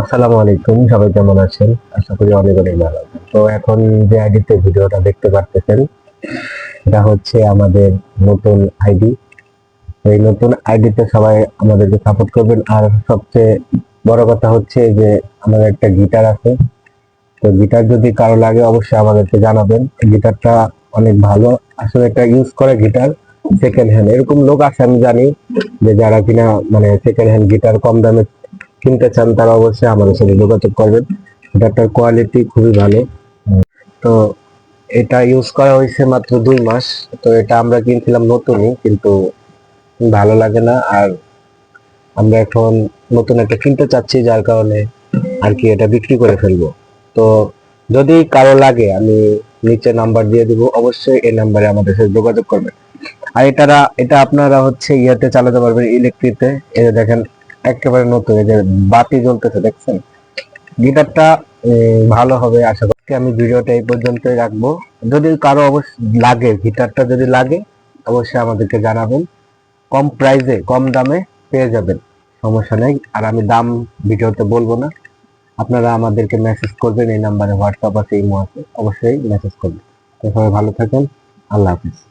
আসসালামু আলাইকুম, সবাই কেমন আছেন? আশা করি অনেক অনেক ভালো তো এখন যে আইডিতে ভিডিওটা দেখতে পারতেছেন, এটা হচ্ছে আমাদের নতুন আইডি। এই নতুন আইডিতে সবাই আমাদেরকে সাপোর্ট করবেন। আর সবচেয়ে বড় কথা হচ্ছে যে, আমাদের একটা গিটার আছে। তো গিটার যদি কারও লাগে, অবশ্যই আমাদেরকে জানাবেন। গিটারটা অনেক ভালো। আসলে এটা ইউজ করে গিটার সেকেন্ড হ্যান্ড এরকম লোক আছে, আমি জানি যে যারা কিনা মানে সেকেন্ড হ্যান্ড গিটার কম দামে কিনতে চান, তারা অবশ্যই আমাদের সাথে যোগাযোগ করবেন। গিটারটার কোয়ালিটি খুবই ভালো। তো এটা ইউজ করা হয়েছে মাত্র দুই মাস। তো এটা আমরা কিনছিলাম নতুনই, কিন্তু ভালো লাগে না। আর আমরা এখন নতুন একটা কিনতে চাচ্ছি, যার কারণে আর কি এটা বিক্রি করে ফেলব। তো যদি কারও লাগে, আমি নিচে নাম্বার দিয়ে দিব, অবশ্যই এই নাম্বারে আমাদের সাথে যোগাযোগ করবেন। আর এটারা, এটা আপনারা হচ্ছে ইয়েতে চালাতে পারবেন ইলেকট্রিতে এটা দেখেন একেবারে নতুন, এই যে বাতি জ্বলতেছে, দেখছেন? গিটারটা ভালো হবে, আশা করি আমি ভিডিওটা এই পর্যন্তই রাখব। যদি কারও অবশ্য লাগে, গিটারটা যদি লাগে, অবশ্যই আমাদেরকে জানাবেন। কম প্রাইসে কম দামে পেয়ে যাবেন। সমস্যা নেই। আর আমি দাম ভিডিওতে বলব না। আপনারা আমাদেরকে মেসেজ করবেন, এই নাম্বারে হোয়াটসঅ্যাপ আছে ইমো আছে। অবশ্যই মেসেজ করবেন। তো সবাই ভালো থাকেন। আল্লাহ হাফিজ।